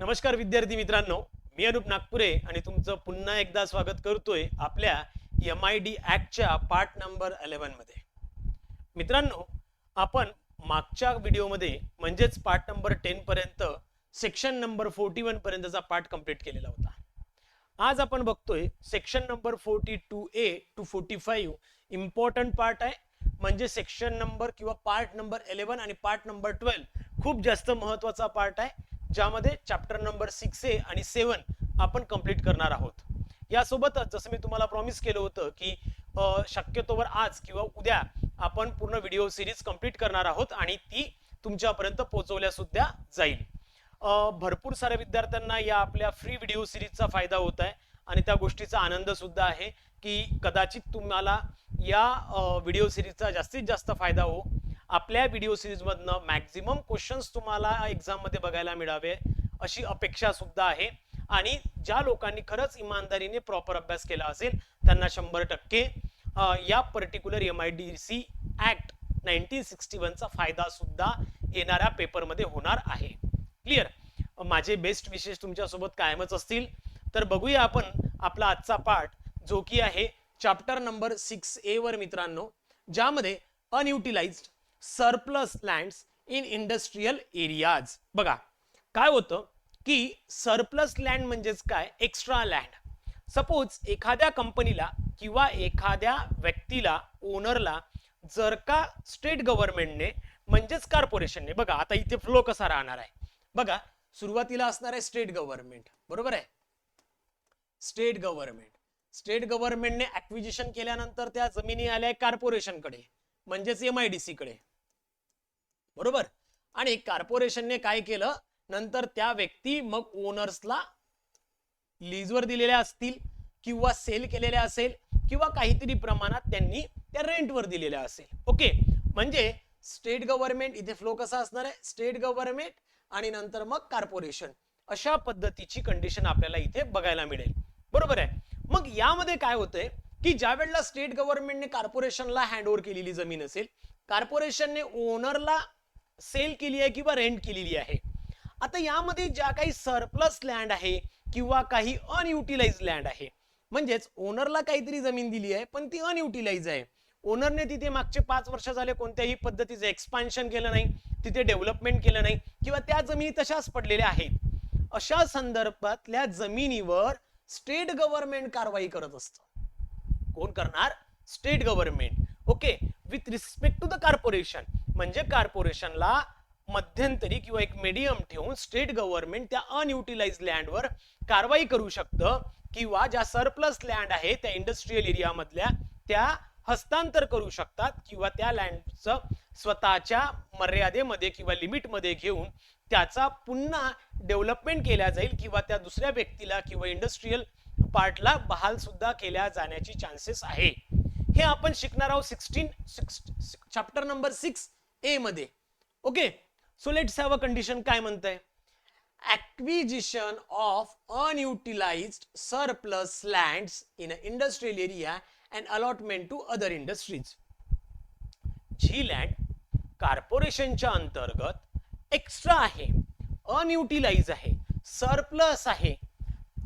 नमस्कार विद्यार्थी मित्रांनो मी अनुप नागपुरे आणि तुमचं पुन्हा एकदा स्वागत करतोय आपल्या एम आय डी ऍक्टच्या पार्ट नंबर अलेवनमध्ये मध्ये. मित्रांनो आपण मागच्या व्हिडिओमध्ये म्हणजेच पार्ट नंबर टेन पर्यंत सेक्शन नंबर फोर्टी वन पर्यंतचा पार्ट कंप्लीट केलेला होता. आज आपण बघतोय section number forty two A to forty five important part आहे. म्हणजे सेक्शन नंबर किंवा पार्ट नंबर इलेव्हन आणि पार्ट नंबर ट्वेल्व खूप जास्त महत्त्वाचा पार्ट आहे. ज्यामध्ये चॅप्टर नंबर सिक्स ए आणि सेवन आपण कंप्लीट करणार आहोत. यासोबतच जसं मी तुम्हाला प्रॉमिस केलं होतं की शक्यतोवर आज किंवा उद्या आपण पूर्ण व्हिडिओ सिरीज कंप्लीट करणार आहोत आणि ती तुमच्यापर्यंत पोहोचवल्या सुद्धा जाईल. भरपूर साऱ्या विद्यार्थ्यांना या आपल्या फ्री व्हिडिओ सिरीजचा फायदा होत आहे आणि त्या गोष्टीचा आनंद सुद्धा आहे की कदाचित तुम्हाला या व्हिडिओ सिरीजचा जास्तीत जास्त फायदा हो. आपल्या व्हिडिओ सिरीजमधनं मॅक्झिमम क्वेश्चन्स तुम्हाला एक्झाममध्ये बघायला मिळावे अशी अपेक्षा सुद्धा आहे. आणि ज्या लोकांनी खरंच इमानदारीने प्रॉपर अभ्यास केला असेल त्यांना शंभर टक्के या particular M I D C act nineteen sixty वनचा फायदा सुद्धा येणाऱ्या पेपरमध्ये होणार आहे. क्लिअर माझे बेस्ट विशेष तुमच्यासोबत कायमच असतील. तर बघूया आपण आपला आजचा पाठ जो की आहे चॅप्टर नंबर सिक्स ए वर मित्रांनो ज्यामध्ये unutilised surplus lands in industrial areas बघा काय होतं की सरप्लस लँड म्हणजेच काय? एक्स्ट्रा लँड सपोज एखाद्या कंपनीला किंवा एखाद्या व्यक्तीला ओनरला जर का स्टेट गव्हर्नमेंटने म्हणजेच कॉर्पोरेशनने बघा आता इथे फ्लो कसा राहणार आहे? बघा सुरुवातीला असणार आहे स्टेट गव्हर्नमेंट बरोबर आहे? स्टेट गव्हर्नमेंट स्टेट गव्हर्नमेंटने ऍक्विजिशन केल्यानंतर त्या जमिनी आल्या कॉर्पोरेशनकडे म्हणजेच एम आय डी सी कडे. बरोबर? आणि कॉर्पोरेशनने काय केलं? नंतर त्या व्यक्ती मग ओनर्सला लीजवर दिलेल्या असतील किंवा सेल केलेल्या असेल किंवा काहीतरी प्रमाणात त्यांनी त्या रेंटवर दिलेल्या असेल. ओके म्हणजे स्टेट गव्हर्नमेंट इथे फ्लो कसा असणार आहे? स्टेट गव्हर्नमेंट आणि नंतर मग कॉर्पोरेशन अशा पद्धतीची कंडिशन आपल्याला इथे बघायला मिळेल. बरोबर आहे? मग यामध्ये काय होतंय? की ज्या वेळेला स्टेट गव्हर्नमेंटने कॉर्पोरेशनला हँड ओव्हर केलेली जमीन असेल कॉर्पोरेशनने ओनरला सेल केली आहे किंवा रेंट केलेली आहे. आता यामध्ये ज्या काही सरप्लस लँड आहे किंवा काही अनयुटिलाइज लँड आहे म्हणजेच ओनरला काहीतरी जमीन दिली आहे पण ती अनयुटिलाइज आहे. ओनरने तिथे मागचे पाच वर्ष झाले कोणत्याही पद्धतीचं एक्सपान्शन केलं नाही तिथे डेव्हलपमेंट केलं नाही किंवा त्या जमिनी तशाच पडलेल्या आहेत. अशा संदर्भातल्या जमिनीवर स्टेट गव्हर्नमेंट कारवाई करत असतं. कोण करणार? State government okay with respect to the corporation म्हणजे कॉर्पोरेशनला मध्यंतरी किंवा एक मीडियम ठेवून स्टेट गव्हर्नमेंट त्या अनयुटिलाइज लँडवर कारवाई करू शकतं किंवा ज्या सरप्लस लँड आहे त्या इंडस्ट्रीयल एरिया मधल्या त्या हस्तांतर करू शकतात किंवा त्या लँडचं स्वतःच्या मर्यादेमध्ये किंवा लिमिटमध्ये घेऊन त्याचा पुन्हा डेव्हलपमेंट केल्या जाईल किंवा त्या दुसऱ्या व्यक्तीला किंवा इंडस्ट्रीयल पार्टला बहाल सुद्धा केल्या जाण्याची चान्सेस आहे. हे आपण शिकणार आहोत sixteen six chapter number six A मध्ये. Okay so let's have a condition काय म्हणतंय? Acquisition of unutilised surplus land in a industrial area and allotment to other industries G land कॉर्पोरेशनच्या अंतर्गत एक्स्ट्रा आहे अनयुटिलाइज आहे सरप्लस आहे.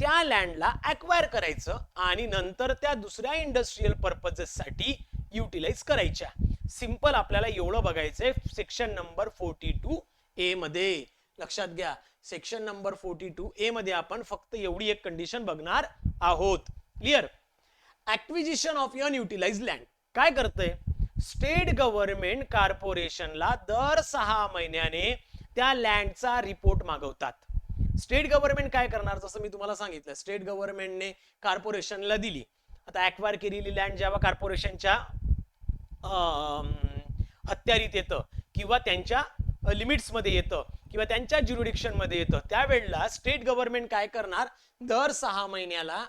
त्या लँडला ॲक्वायर करायचं आणि नंतर त्या दुसऱ्या इंडस्ट्रीयल पर्पजेससाठी युटिलाइज करायच्या. सिंपल आपल्याला एवढं बघायचंय. Section number forty two A मध्ये. लक्षात घ्या. Section number forty two A मध्ये आपण फक्त एवढी एक कंडिशन बघणार आहोत. Clear acquisition of unutilise land काय करतंय? स्टेट गव्हर्नमेंट कॉर्पोरेशनला दर सहा महिन्याने त्या लँडचा रिपोर्ट मागवतात. स्टेट गव्हर्नमेंट काय करणार? जसं मी तुम्हाला सांगितलं स्टेट गव्हर्नमेंटने कॉर्पोरेशनला दिली. आता ऍक्वायर केलेली लँड जेव्हा कॉर्पोरेशनच्या हत्यारीत येतं किंवा त्यांच्या लिमिट्समध्ये येतं किंवा त्यांच्या ज्युरिडिक्शनमध्ये येतं. त्यावेळेला स्टेट गव्हर्नमेंट काय करणार? दर सहा महिन्याला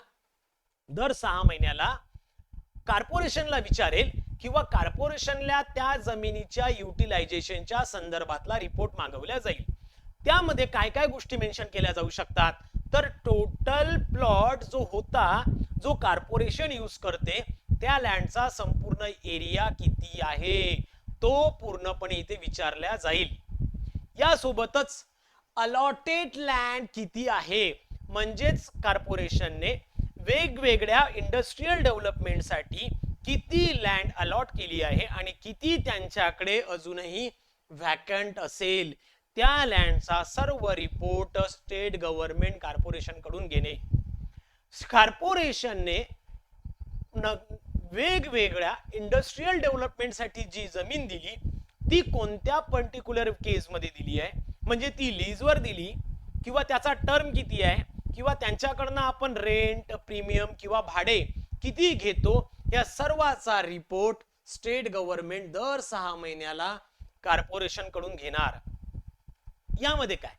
दर सहा महिन्याला कॉर्पोरेशनला विचारेल किंवा कॉर्पोरेशनला त्या जमिनीच्या युटिलायझेशनच्या संदर्भातला रिपोर्ट मागवला जाईल. त्यामध्ये काय काय गोष्टी मेन्शन केल्या जाऊ शकतात? तर टोटल प्लॉट जो होता जो कॉर्पोरेशन यूज करते त्या लँडचा संपूर्ण एरिया किती आहे? तो पूर्णपणे इथे विचारला जाईल. यासोबतच अलॉटेड लँड किती आहे? म्हणजेच कॉर्पोरेशनने वेगवेगळ्या इंडस्ट्रीयल डेव्हलपमेंटसाठी किती लँड अलॉट केली आहे आणि किती त्यांच्याकडे अजूनही व्हॅकंट असेल? त्या लँडचा सर्व रिपोर्ट स्टेट गव्हर्नमेंट कॉर्पोरेशनकडून घेणे. कॉर्पोरेशनने न वेगवेगळ्या इंडस्ट्रीयल डेव्हलपमेंटसाठी जी जमीन दिली ती कोणत्या पर्टिक्युलर केसमध्ये दिली आहे? म्हणजे ती लीजवर दिली किंवा त्याचा टर्म किती आहे? किंवा त्यांच्याकडनं आपण रेंट प्रीमियम किंवा भाडे किती घेतो? या सर्वाचा रिपोर्ट स्टेट गव्हर्नमेंट दर सहा महिन्याला कॉर्पोरेशनकडून घेणार. यामध्ये काय?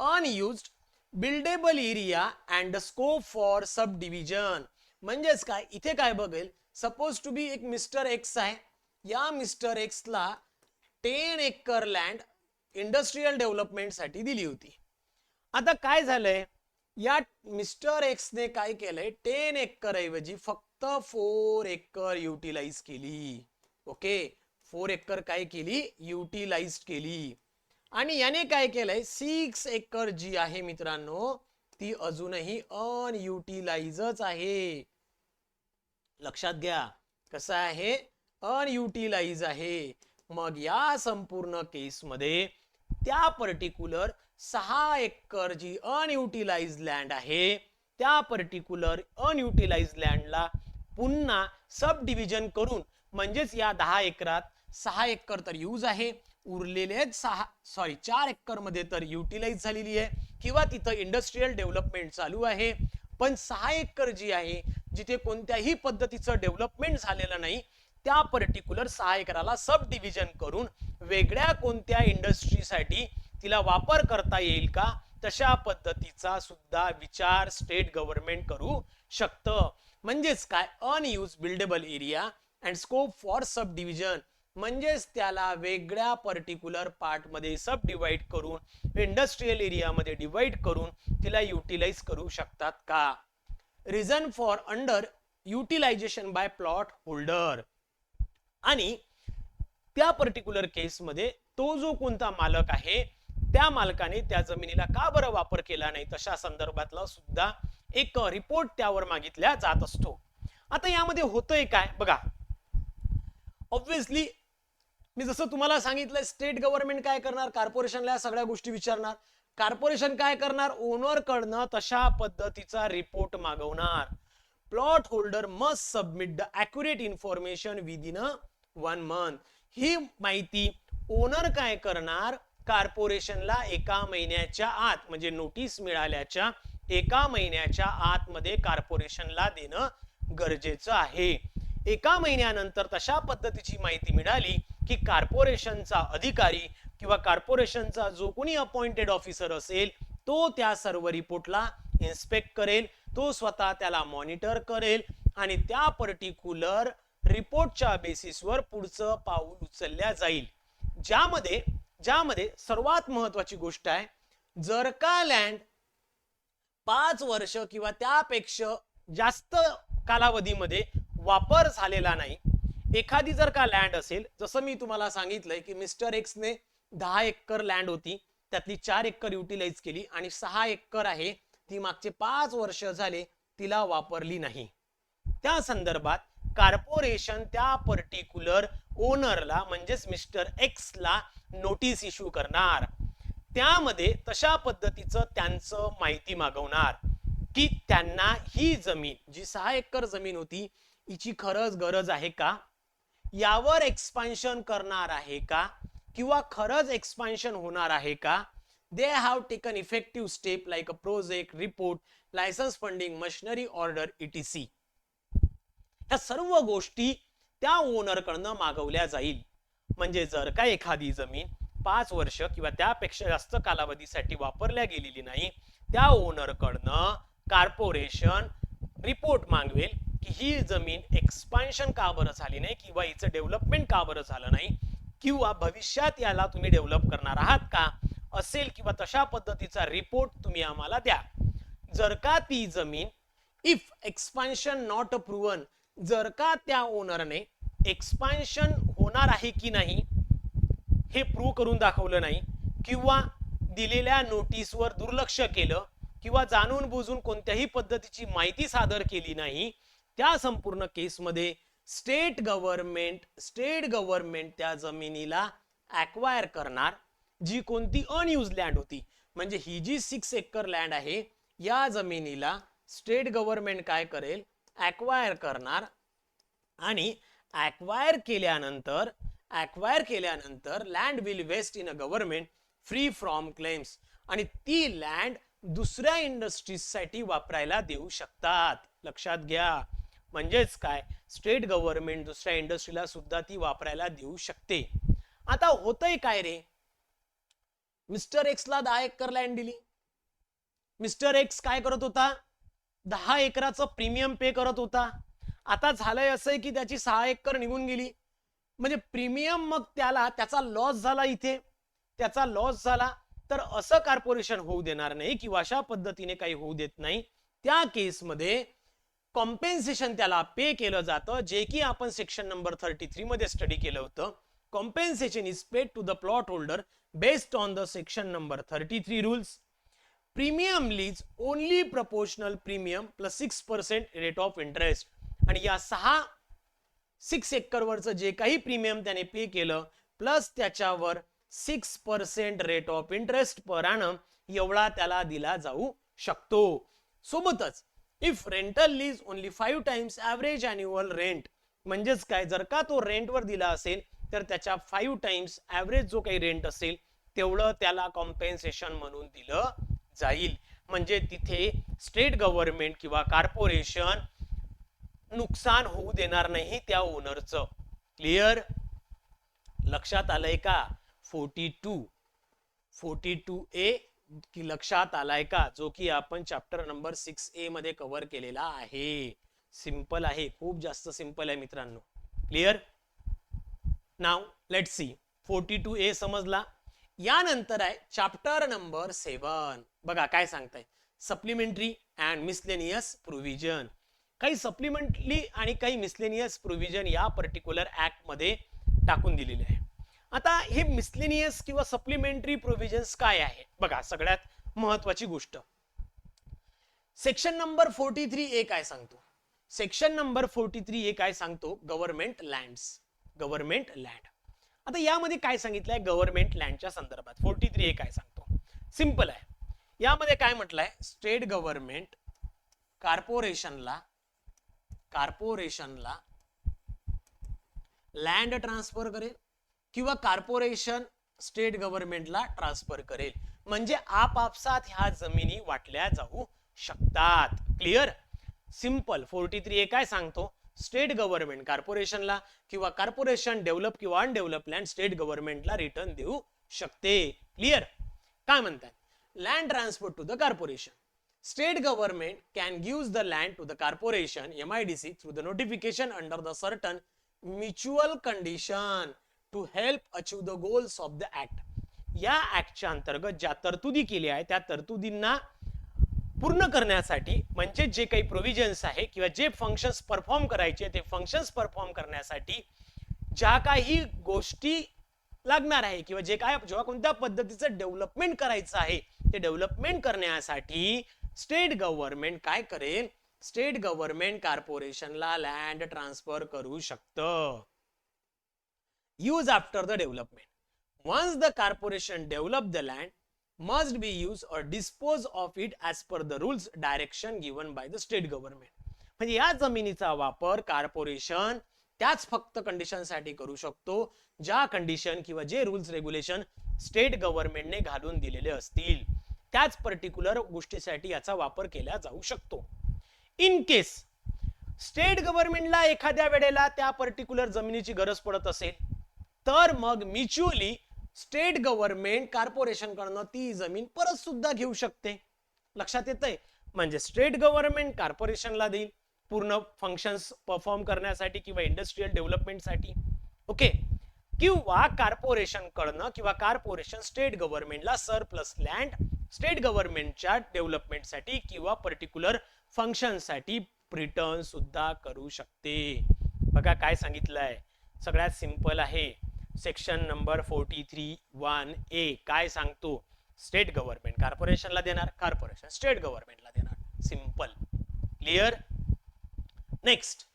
Unused buildable area and the scope for subdivision म्हणजेच काय? इथे काय बघेल? सपोज टू बी एक मिस्टर एक्स आहे. या मिस्टर एक्सला टेन एकर लँड इंडस्ट्रीयल डेव्हलपमेंटसाठी दिली होती. आता काय झालंय? या मिस्टर एक्सने काय केलंय? टेन एकर ऐवजी फक्त फोर एकर युटिलाइज केली. ओके फोर एकर काय केली? युटिलाइज केली. आणि याने काय केलंय? सिक्स एकर जी आहे मित्रांनो ती अजूनही अनयुटिलाइजच आहे. लक्षात घ्या कसं आहे? अनयुटिलाइज आहे. मग या संपूर्ण केसमध्ये त्या पर्टिक्युलर सहा एकर जी अनयुटिलाइज लँड आहे त्या पर्टिक्युलर अनयुटिलाइज लँडला पुन्हा सब डिव्हिजन करून म्हणजेच या दहा एकरात सहा एकर तर यूज आहे. उरलेले सहा सॉरी चार एकरमध्ये तर युटिलाइज झालेली आहे किंवा तिथं इंडस्ट्रीयल डेव्हलपमेंट चालू आहे. पण सहा एकर जी आहे जिथे कोणत्याही पद्धतीचं डेव्हलपमेंट झालेलं नाही त्या पर्टिक्युलर सहा एकराला सब डिव्हिजन करून वेगळ्या कोणत्या इंडस्ट्रीसाठी तिला वापर करता येईल का? तशा पद्धतीचा सुद्धा विचार स्टेट गव्हर्नमेंट करू शकतं. म्हणजेच काय? Unused buildable area and scope for subdivision म्हणजेच त्याला वेगळ्या पर्टिक्युलर पार्टमध्ये सब डिवाइड करून इंडस्ट्रीयल एरियामध्ये डिवाइड करून तिला युटिलाइज करू शकतात का? Reason for under utilisation by plot holder आणि त्या पर्टिक्युलर केसमध्ये तो जो कोणता मालक आहे त्या मालकाने त्या जमिनीला का बरं वापर केला नाही? तशा संदर्भातला सुद्धा एक रिपोर्ट त्यावर मागितल्या जात असतो. आता यामध्ये होतंय काय? बघा. ऑब्विसली मी जसं तुम्हाला सांगितलं स्टेट गव्हर्नमेंट काय करणार? कॉर्पोरेशनला या सगळ्या गोष्टी विचारणार. कॉर्पोरेशन काय करणार? ओनर कडनं तशा पद्धतीचा report मागवणार. Plot holder must submit the accurate information within a one month ही माहिती ओनर काय करणार? कॉर्पोरेशनला एका महिन्याच्या आत म्हणजे नोटीस मिळाल्याच्या एका महिन्याच्या आतमध्ये कॉर्पोरेशनला देणं गरजेचं आहे. एका महिन्यानंतर तशा पद्धतीची माहिती मिळाली की कॉर्पोरेशनचा अधिकारी किंवा कॉर्पोरेशनचा जो कोणी अपॉइंटेड ऑफिसर असेल तो त्या सर्व रिपोर्टला इन्स्पेक्ट करेल तो स्वतः त्याला मॉनिटर करेल आणि त्या पर्टिक्युलर रिपोर्टच्या बेसिसवर पुढचं पाऊल उचलल्या जाईल. ज्यामध्ये ज्यामध्ये सर्वात महत्वाची गोष्ट आहे जर का लँड पाच वर्ष किंवा त्यापेक्षा जास्त कालावधीमध्ये वापर झालेला नाही. एखादी जर का लँड असेल जसं मी तुम्हाला सांगितलंय की मिस्टर एक्सने दहा एकर लँड होती त्यातली चार एकर युटिलाइज केली आणि सहा एकर आहे ती मागचे पाच वर्ष झाले तिला वापरली नाही. त्या संदर्भात कॉर्पोरेशन त्या पर्टिक्युलर ओनरला म्हणजेच मिस्टर एक्स ला नोटीस इश्यू करणार. त्यामध्ये तशा पद्धतीचं त्यांचं माहिती मागवणार की त्यांना ही जमीन जी सहा एकर जमीन होती हिची खरंच गरज आहे का? यावर एक्सपान्शन करणार आहे का? किंवा खरंच एक्सपान्शन होणार आहे का? They have taken effective step like a project report licence funding machinery order etc ह्या सर्व गोष्टी त्या ओनर कडनं मागवल्या जाईल. म्हणजे जर का एखादी जमीन पाच वर्ष किंवा त्यापेक्षा जास्त कालावधीसाठी वापरल्या गेलेली नाही त्या ओनर कडनं कॉर्पोरेशन रिपोर्ट मागवेल. की ही जमीन एक्सपान्शन का बरं झाली नाही किंवा हिचं डेव्हलपमेंट का बरं झालं नाही? किंवा भविष्यात याला तुम्ही डेव्हलप करणार आहात का? असेल किंवा तशा पद्धतीचा रिपोर्ट तुम्ही आम्हाला द्या. जर का ती जमीन इफ एक्सपान्शन नॉट अप्रुव्हन जर का त्या ओनरने एक्सपान्शन होणार आहे की नाही हे प्रूव्ह करून दाखवलं नाही किंवा दिलेल्या नोटीसवर दुर्लक्ष केलं किंवा जाणून बुजून कोणत्याही पद्धतीची माहिती सादर केली नाही त्या संपूर्ण केसमध्ये स्टेट गव्हर्नमेंट स्टेट गव्हर्नमेंट त्या जमिनीला ॲक्वायर करणार जी कोणती अनयूज लँड होती. म्हणजे ही जी सिक्स एकर लँड आहे या जमिनीला स्टेट गव्हर्नमेंट काय करेल? ॲक्वायर करणार. आणि ॲक्वायर केल्यानंतर ॲक्वायर केल्यानंतर land will vest in a government free from claims आणि ती लँड दुसऱ्या इंडस्ट्रीजसाठी वापरायला देऊ शकतात. लक्षात घ्या. म्हणजेच काय? स्टेट गव्हर्नमेंट दुसऱ्या इंडस्ट्रीला सुद्धा ती वापरायला देऊ शकते. आता होतंय काय रे? मिस्टर एक्स ला दहा एकर लँड दिली. मिस्टर एक्स काय करत होता? दहा एकराचं प्रीमियम पे करत होता. आता झालंय असं की त्याची सहा एकर निघून गेली. म्हणजे प्रीमियम मग त्याला त्याचा लॉस झाला इथे. त्याचा लॉस झाला. तर असं कॉर्पोरेशन होऊ देणार नाही किंवा अशा पद्धतीने काही होऊ देत नाही. त्या केसमध्ये कॉम्पेन्सेशन त्याला पे केलं जातं जे की आपण सेक्शन नंबर थर्टी थ्री मध्ये स्टडी केलं होतं. Compensation is paid to the plot holder based on the section number thirty three rules premium lease only proportional premium plus six percent rate of interest आणि या सहा six एकरवरचं जे काही premium त्याने पे केलं प्लस त्याच्यावर six percent rate of interest per annum एवढा त्याला दिला जाऊ शकतो. सोबतच if rental lease only five times average annual rent म्हणजेच काय? जर का तो रेंटवर दिला असेल तर त्याच्या फाईव्ह टाइम्स ॲव्हरेज जो काही रेंट असेल तेवढं त्याला कॉम्पेन्सेशन म्हणून दिलं जाईल. म्हणजे तिथे स्टेट गव्हर्नमेंट किंवा कॉर्पोरेशन नुकसान होऊ देणार नाही त्या ओनरचं क्लिअर लक्षात आलंय का? Forty two forty two A की लक्षात आलाय का? जो की आपण चॅप्टर नंबर सिक्स ए मध्ये कव्हर केलेला आहे. सिंपल आहे. खूप जास्त सिंपल आहे मित्रांनो. Clear now let C forty two A समजला. यानंतर आहे चॅप्टर नंबर सेवन बघा काय सांगताय? सप्लिमेंटरी अँड मिसलेनियस प्रोव्हिजन काही सप्लिमेंटरी आणि काही मिसलेनियस प्रोव्हिजन या पर्टिक्युलर ऍक्टमध्ये टाकून दिलेले आहे. आता हे मिसलेनियस किंवा सप्लिमेंटरी प्रोव्हिजन्स काय आहे बघा सगळ्यात महत्वाची गोष्ट. Section number forty three A काय सांगतो? Section number forty three A काय सांगतो? गव्हर्नमेंट लँड्स गव्हर्नमेंट लँड आता यामध्ये काय सांगितलंय? गव्हर्नमेंट लँडच्या संदर्भात. फोर्टी थ्री ए काय सांगतो? सिंपल आहे. यामध्ये काय म्हटलंय? स्टेट गव्हर्नमेंट कॉर्पोरेशनला कॉर्पोरेशनला लँड ट्रान्सफर करेल. किंवा कॉर्पोरेशन स्टेट गव्हर्नमेंटला ट्रान्सफर करेल. म्हणजे आपापसात ह्या जमिनी वाटल्या जाऊ शकतात. Clear simple forty three A काय सांगतो? स्टेट गव्हर्नमेंट कॉर्पोरेशनला किंवा कॉर्पोरेशन डेव्हलप किंवा अनडेव्हलप लँड स्टेट गव्हर्नमेंटला रिटर्न देऊ शकते. क्लिअर काय म्हणतात land transfer to the corporation State the land to the land M I D C through the notification under the certain mutual condition to help achieve the goals of the act या ऍक्टच्या अंतर्गत ज्या तरतुदी केल्या आहेत त्या तरतुदींना पूर्ण करण्यासाठी म्हणजे जे काही प्रोव्हिजन्स आहे किंवा जे फंक्शन्स परफॉर्म करायचे ते फंक्शन्स परफॉर्म करण्यासाठी ज्या काही गोष्टी लागणार आहे किंवा जे काय जेव्हा कोणत्या पद्धतीचं डेव्हलपमेंट करायचं आहे ते डेव्हलपमेंट करण्यासाठी स्टेट गव्हर्नमेंट काय करेल? स्टेट गव्हर्नमेंट कॉर्पोरेशनला लँड ट्रान्सफर करू शकतं. Use after the development once the corporation develop the land must be use or dispose of it as per the rules direction given by the state government म्हणजे या जमिनीचा वापर corporation त्याच फक्त कंडिशनसाठी करू शकतो ज्या कंडिशन किंवा जे रूल्स रेग्युलेशन स्टेट गव्हर्नमेंटने घालून दिलेले असतील. त्याच पर्टिक्युलर गोष्टीसाठी याचा वापर केला जाऊ शकतो. इन केस स्टेट गव्हर्नमेंटला एखाद्या वेळेला त्या पर्टिक्युलर जमिनीची गरज पडत असेल तर मग म्युच्युअली स्टेट गव्हर्नमेंट कॉर्पोरेशन कडनं ती जमीन परत सुद्धा घेऊ शकते. लक्षात येतंय? म्हणजे स्टेट गव्हर्नमेंट कॉर्पोरेशनला देईल पूर्ण फंक्शन्स परफॉर्म करण्यासाठी किंवा इंडस्ट्रीयल डेव्हलपमेंटसाठी ओके किंवा कॉर्पोरेशन कडनं किंवा कॉर्पोरेशन स्टेट गव्हर्नमेंटला सर प्लस लँड स्टेट गव्हर्नमेंटच्या डेव्हलपमेंटसाठी किंवा पर्टिक्युलर फंक्शनसाठी रिटर्न सुद्धा करू शकते. बघा काय सांगितलंय. सगळ्यात सिंपल आहे. Section number forty three one A काय सांगतो? स्टेट गव्हर्नमेंट कॉर्पोरेशनला देणार कॉर्पोरेशन स्टेट गव्हर्नमेंटला देणार. Simple clear next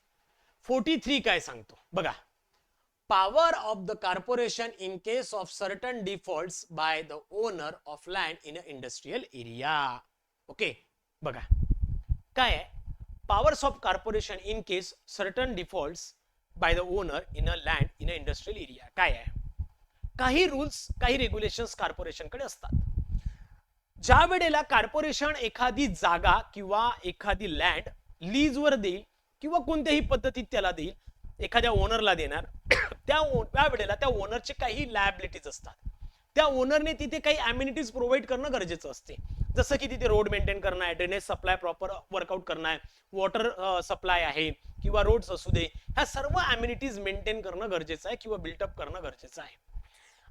forty three काय सांगतो? बघा. Power of the corporation in case of certain default by the owner of land in a industrial area okay बघा. काय आहे? Powers of corporation in case certain default by the owner in a land in a industrial area काय आहे? काही rules काही regulations कॉर्पोरेशनकडे असतात. ज्या वेळेला कॉर्पोरेशन एखादी जागा किंवा एखादी लँड लीजवर देईल किंवा कोणत्याही पद्धतीत त्याला देईल एखाद्या ओनरला देणार त्या ओ- त्या वेळेला त्या ओनरचे काही लायबिलिटीज असतात. त्या ओनरने तिथे काही अम्युनिटीज प्रोव्हाइड करणं गरजेचं असते. जसं की तिथे रोड मेंटेन करणं आहे ड्रेनेज सप्लाय प्रॉपर वर्कआउट करणं आहे वॉटर सप्लाय आहे किंवा रोड्स असू दे ह्या सर्व अम्युनिटीज मेंटेन करणं गरजेचं आहे किंवा बिल्टअप करणं गरजेचं आहे.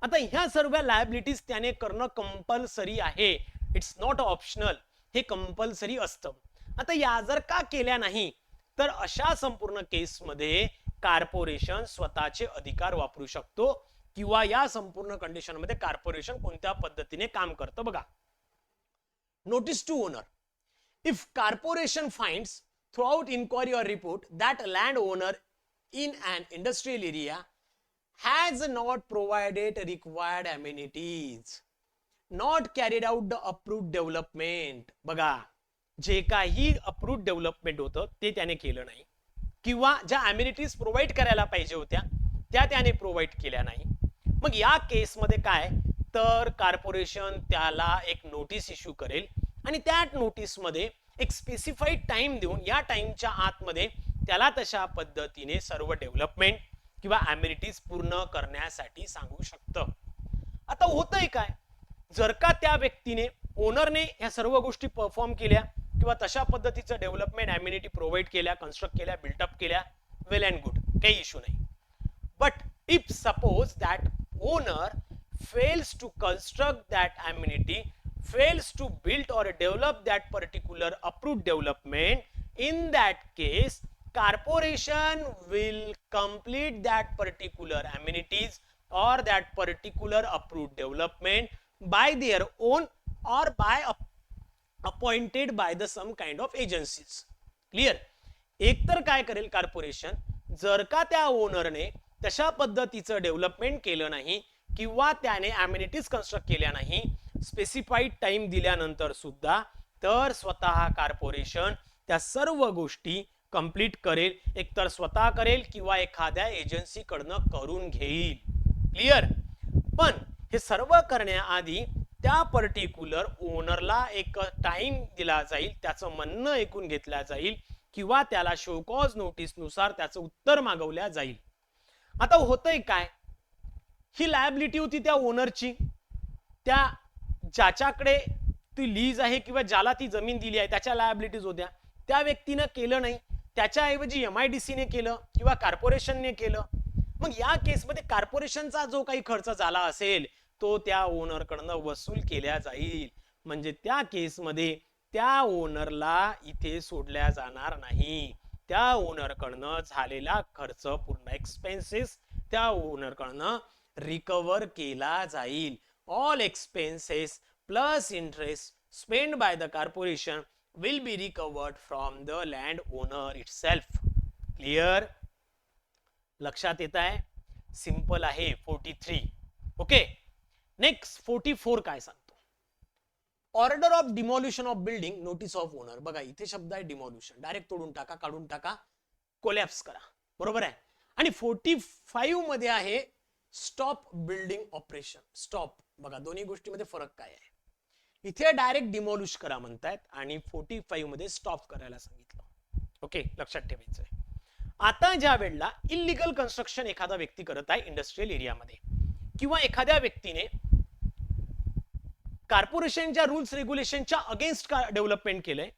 आता ह्या सर्व लायबिलिटीज त्याने करणं कंपल्सरी आहे. इट्स नॉट ऑप्शनल हे कंपल्सरी असतं. आता या जर का केल्या नाही तर अशा संपूर्ण केसमध्ये कॉर्पोरेशन स्वतःचे अधिकार वापरू शकतो. किंवा या संपूर्ण कंडिशनमध्ये कॉर्पोरेशन कोणत्या पद्धतीने काम करतं? बघा. Notice to owner if corporation finds through out inquiry or report that land owner in and industrial area has not provided required amenities not carried out the approve development बघा जे काही अप्रूव्ह डेव्हलपमेंट होतं ते त्याने केलं नाही. किंवा ज्या अम्युनिटीज प्रोव्हाइड करायला पाहिजे होत्या त्या त्याने प्रोव्हाइड केल्या नाही. मग या केसमध्ये काय? तर कॉर्पोरेशन त्याला एक नोटीस इश्यू करेल आणि त्या नोटीसमध्ये एक स्पेसिफाईड टाइम देऊन या टाइमच्या आतमध्ये त्याला तशा पद्धतीने सर्व डेव्हलपमेंट किंवा अम्युनिटीज पूर्ण करण्यासाठी सांगू शकतं. आता होतंय काय? जर का त्या व्यक्तीने ओनरने ह्या सर्व गोष्टी परफॉर्म केल्या किंवा तशा पद्धतीचं डेव्हलपमेंट अम्युनिटी प्रोव्हाइड केल्या कन्स्ट्रक्ट केल्या बिल्टअप केल्या वेल अँड गुड काही इश्यू नाही. But if suppose that owner fails to construct that amenity, fails to build or develop that particular approved development, in that case, corporation will complete that particular amenities or that particular approved development by their own or by a- appointed by the some kind of agencies. Clear एकतर काय करेल corporation जर का त्या ओनरने तशा पद्धतीचं development केलं नाही किंवा त्याने ॲम्युनिटीज कन्स्ट्रक्ट केल्या नाही स्पेसिफाईड टाइम दिल्यानंतर सुद्धा तर स्वतः कॉर्पोरेशन त्या सर्व गोष्टी कंप्लीट करेल एकतर स्वतः करेल किंवा एखाद्या एजन्सीकडनं करून घेईल. क्लिअर पण हे सर्व करण्याआधी त्या पर्टिक्युलर ओनरला एक टाइम दिला जाईल त्याचं म्हणणं ऐकून घेतलं जाईल किंवा त्याला शोकॉज नोटीसनुसार त्याचं उत्तर मागवल्या जाईल. आता होतंय काय? ही लायबिलिटी होती त्या ओनरची त्या ज्याच्याकडे ती लीज आहे किंवा ज्याला ती जमीन दिली आहे त्याच्या लायबिलिटीज होत्या. त्या व्यक्तीनं केलं नाही. त्याच्याऐवजी एम आय डी सीने केलं किंवा कॉर्पोरेशनने केलं. मग या केसमध्ये कॉर्पोरेशनचा जो काही खर्च झाला असेल तो त्या ओनरकडनं वसूल केल्या जाईल. म्हणजे त्या केसमध्ये त्या ओनरला इथे सोडल्या जाणार नाही. त्या ओनरकडनं झालेला खर्च पूर्ण एक्सपेन्सेस त्या ओनरकडनं रिकवर केला जाईल. All expenses plus interest spend by the corporation will be recovered from the land owner itself clear लक्षात येत आहे? सिंपल आहे. Forty three okay next forty four काय सांगतो? Order of demolition of building notice of owner. बघा इथे शब्द आहे डिमॉल्युशन. डायरेक्ट तोडून टाका काढून टाका कोलॅप्स करा. बरोबर आहे? आणि फोर्टी फाईव्हमध्ये आहे स्टॉप बिल्डिंग ऑपरेशन. स्टॉप. बघा दोन्ही गोष्टीमध्ये फरक काय आहे? इथे डायरेक्ट डिमॉल्युश करा म्हणतायत आणि फोर्टी फाईव्हमध्ये स्टॉप करायला सांगितलं. ओके लक्षात ठेवायचंय. आता ज्या वेळेला इलिगल कन्स्ट्रक्शन एखादा व्यक्ती करत आहे इंडस्ट्रियल एरियामध्ये किंवा एखाद्या व्यक्तीने कॉर्पोरेशनच्या रूल्स रेग्युलेशनच्या अगेन्स्ट डेव्हलपमेंट केलंय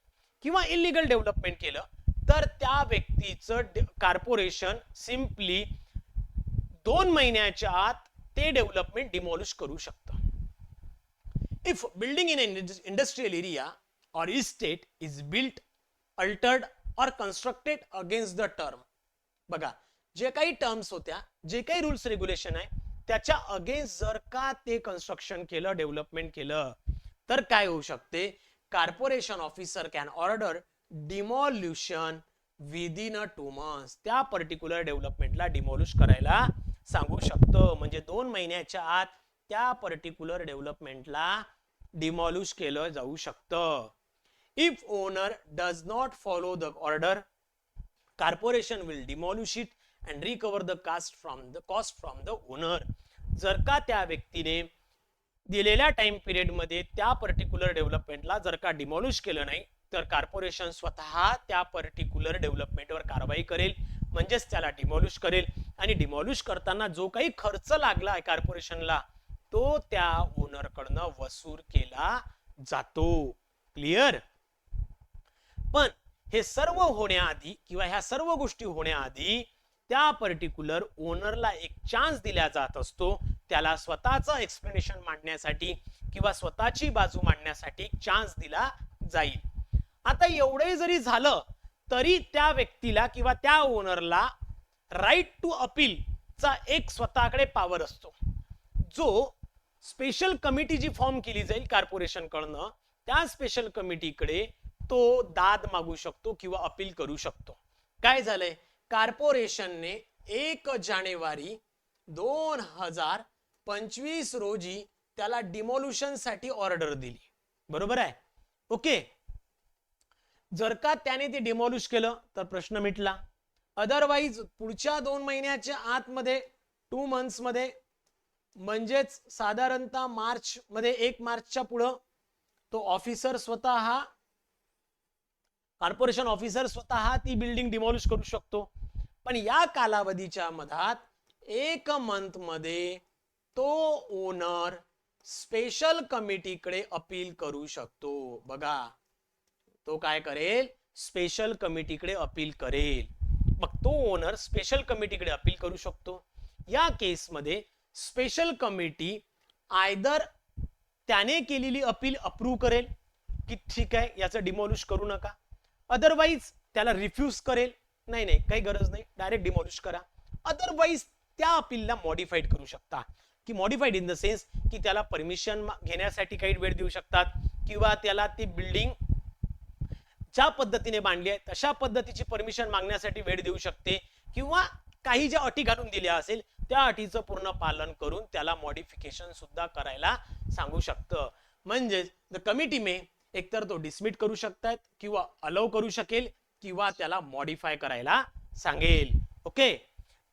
किंवा इलिगल डेव्हलपमेंट केलं, तर त्या व्यक्तीचं कॉर्पोरेशन सिम्पली दोन महिन्याच्या आत ते डेव्हलपमेंट डिमॉलिश करू शकतं. If building in industrial area or estate is built, altered or constructed against the term. बघा, जे काही टर्म्स होत्या, जे काही रूल्स रेग्युलेशन आहे त्याच्या अगेन्स्ट जर का ते कन्स्ट्रक्शन केलं डेव्हलपमेंट केलं तर काय होऊ शकते? Corporation officer can order demolition within a two months त्या पर्टिक्युलर डेव्हलपमेंटला डिमॉल्युश करायला सांगू शकतं. म्हणजे दोन महिन्याच्या आत त्या पर्टिक्युलर डेव्हलपमेंटला डिमॉल्युश केलं जाऊ शकतं. If owner does not follow the order corporation will demolish it and recover the cost from the cost from the owner जर का त्या व्यक्तीने दिलेल्या टाइम पिरियडमध्ये त्या पर्टिक्युलर डेव्हलपमेंटला जर का डिमॉलिश केलं नाही तर कॉर्पोरेशन स्वतः त्या पर्टिक्युलर डेव्हलपमेंटवर कारवाई करेल म्हणजेच त्याला डिमॉलिश करेल. आणि डिमॉलिश करताना जो काही खर्च लागला आहे कॉर्पोरेशनला तो त्या ओनरकडनं वसूल केला जातो. क्लिअर पण हे सर्व होण्याआधी किंवा ह्या सर्व गोष्टी होण्याआधी त्या पर्टिक्युलर ओनरला एक चान्स दिला जात असतो. त्याला स्वतःचं एक्सप्लेनेशन मांडण्यासाठी किंवा स्वतःची बाजू मांडण्यासाठी चान्स दिला जाईल. आता एवढे जरी झालं तरी त्या व्यक्तीला किंवा त्या ओनरला राईट टू अपील चा एक स्वतःकडे पॉवर असतो. जो स्पेशल कमिटी जी फॉर्म केली जाईल कॉर्पोरेशन कडनं त्या स्पेशल कमिटीकडे तो दाद मागू शकतो किंवा अपील करू शकतो. काय झालंय? कॉर्पोरेशनने एक जानेवारी दोन हजार पंचवीस रोजी त्याला डिमोल्युशनसाठी ऑर्डर दिली. बरोबर आहे? ओके जर का त्याने ते डिमॉल्युश केलं तर प्रश्न मिटला. अदरवाईज पुढच्या दोन महिन्याच्या आतमध्ये टू मंथ्समध्ये म्हणजेच साधारणतः मार्च मध्ये एक मार्चच्या पुढं तो ऑफिसर स्वतः कॉर्पोरेशन ऑफिसर स्वतः ती बिल्डिंग डिमॉलिश करू शकतो. पण या कालावधीच्या मधात एक मंथमध्ये तो ओनर स्पेशल कमिटीकडे अपील करू शकतो. बघा तो काय करेल? स्पेशल कमिटीकडे अपील करेल. मग तो ओनर स्पेशल कमिटीकडे अपील करू शकतो. या केसमध्ये स्पेशल कमिटी आयदर त्याने केलेली अपील अप्रूव्ह करेल की ठीक आहे याचं डिमॉलिश करू नका. अदरवाईज त्याला रिफ्यूज करेल. नाही नाही काही गरज नाही. डायरेक्ट डिमॉलिश करा. अदरवाईज त्या अपीलला मॉडिफाईड करू शकता. की मॉडिफाईड इन द सेन्स की त्याला परमिशन घेण्यासाठी काही वेळ देऊ शकतात. किंवा त्याला ती बिल्डिंग ज्या पद्धतीने बांधली आहे तशा पद्धतीची परमिशन मागण्यासाठी वेळ देऊ शकते. किंवा काही ज्या अटी घालून दिल्या असेल त्या अटीचं पूर्ण पालन करून त्याला मॉडिफिकेशन सुद्धा करायला सांगू शकतं. म्हणजेच द कमिटी मे एकतर तो डिसमिट करू शकतात किंवा अलाव करू शकेल किंवा त्याला मॉडिफाय करायला सांगेल. ओके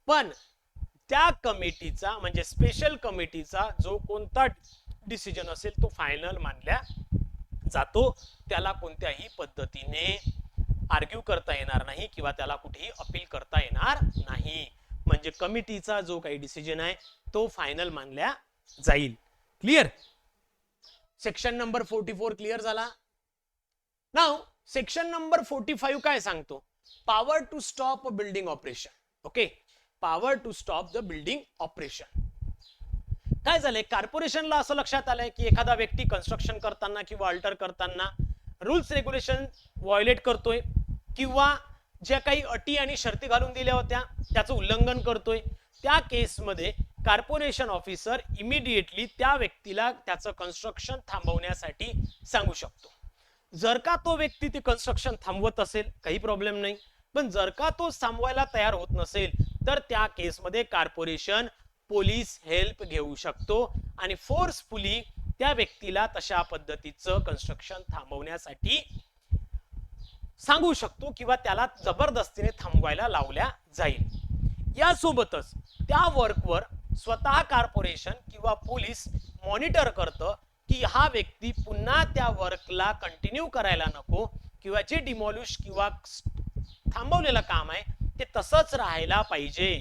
पण त्या कमिटीचा म्हणजे स्पेशल कमिटीचा जो कोणता डिसिजन असेल तो फायनल मानल्या जातो. त्याला कोणत्याही पद्धतीने आर्ग्यू करता येणार नाही किंवा त्याला कुठेही अपील करता येणार नाही. म्हणजे कमिटीचा जो काही डिसिजन आहे तो फायनल मानल्या जाईल. Clear section number forty four clear झाला. Now section number forty five काय सांगतो? Power to stop building operation okay power to stop the building operation काय झालंय? कॉर्पोरेशनला असं लक्षात आलंय की एखादा व्यक्ती कन्स्ट्रक्शन करताना किंवा अल्टर करताना रूल्स रेग्युलेशन व्हायोलेट करतोय किंवा ज्या काही अटी आणि शर्ती घालून दिल्या होत्या त्याचं उल्लंघन करतोय. त्या केसमध्ये कार्पोरेशन ऑफिसर इमिडिएटली त्या व्यक्तीला त्याचं कन्स्ट्रक्शन थांबवण्यासाठी सांगू शकतो. जर का तो व्यक्ती ते कन्स्ट्रक्शन थांबवत असेल काही प्रॉब्लेम नाही. पण जर का तो थांबवायला तयार होत नसेल तर त्या केसमध्ये कार्पोरेशन पोलीस हेल्प घेऊ शकतो आणि फोर्सफुली त्या व्यक्तीला तशा पद्धतीचं कन्स्ट्रक्शन थांबवण्यासाठी सांगू शकतो किंवा त्याला जबरदस्तीने थांबवायला लावल्या जाईल. यासोबतच त्या वर्कवर स्वतः कॉर्पोरेशन किंवा पोलीस मॉनिटर करतं की हा व्यक्ती पुन्हा त्या वर्कला कंटिन्यू करायला नको किंवा जे डिमॉल्युश किंवा थांबवलेलं काम आहे ते तसंच राहायला पाहिजे.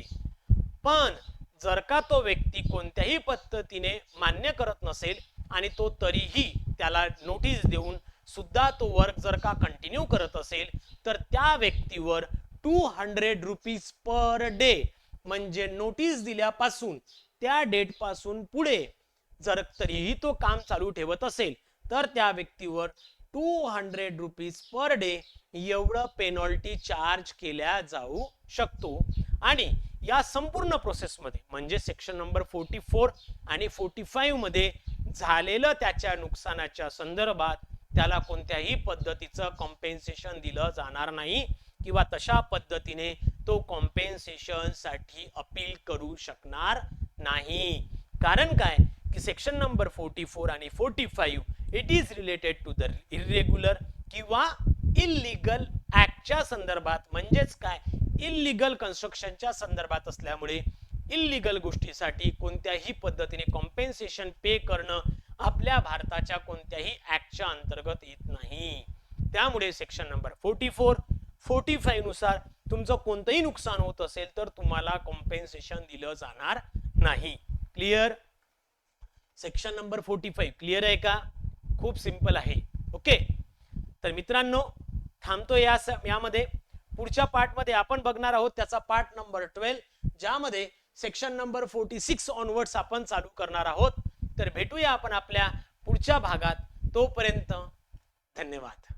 पण जर का तो व्यक्ती कोणत्याही पद्धतीने मान्य करत नसेल आणि तो तरीही त्याला नोटीस देऊन सुद्धा तो वर्क जर का कंटिन्यू करत असेल तर त्या व्यक्तीवर two hundred rupees per day म्हणजे नोटीस दिल्यापासून त्या डेटपासून पुढे जर तरीही तो काम चालू ठेवत असेल तर त्या व्यक्तीवर two hundred rupees per day एवढं पेनॉल्टी चार्ज केल्या जाऊ शकतो. आणि या संपूर्ण प्रोसेसमध्ये म्हणजे सेक्शन नंबर फोर्टी फोर आणि फोर्टी फाईव्हमध्ये झालेलं त्याच्या नुकसानाच्या संदर्भात त्याला कोणत्याही पद्धतीचं कॉम्पेन्सेशन दिलं जाणार नाही. किंवा तशा पद्धतीने तो कॉम्पेन्सेशनसाठी अपील करू शकणार नाही. कारण काय? की सेक्शन नंबर फोर्टी फोर आणि forty five it is related to the irregular किंवा इलिगल ऍक्टच्या संदर्भात. म्हणजेच काय? इलिगल कन्स्ट्रक्शनच्या संदर्भात असल्यामुळे इलिगल गोष्टीसाठी कोणत्याही पद्धतीने कॉम्पेन्सेशन पे करणं आपल्या भारताच्या कोणत्याही ऍक्टच्या अंतर्गत येत नाही. त्यामुळे section number forty four forty फाईव्हनुसार तुमचं कोणतंही नुकसान होत असेल तर तुम्हाला कॉम्पेन्सेशन दिलं जाणार नाही. Clear section number forty five clear आहे का? खूप सिंपल आहे. ओके तर मित्रांनो थांबतो या यामध्ये. पुढच्या पार्टमध्ये आपण बघणार आहोत त्याचा पार्ट नंबर ट्वेल्व ज्यामध्ये section number forty six onwards आपण चालू करणार आहोत. तर भेटूया आपण आपल्या पुढच्या भागात. तोपर्यंत धन्यवाद.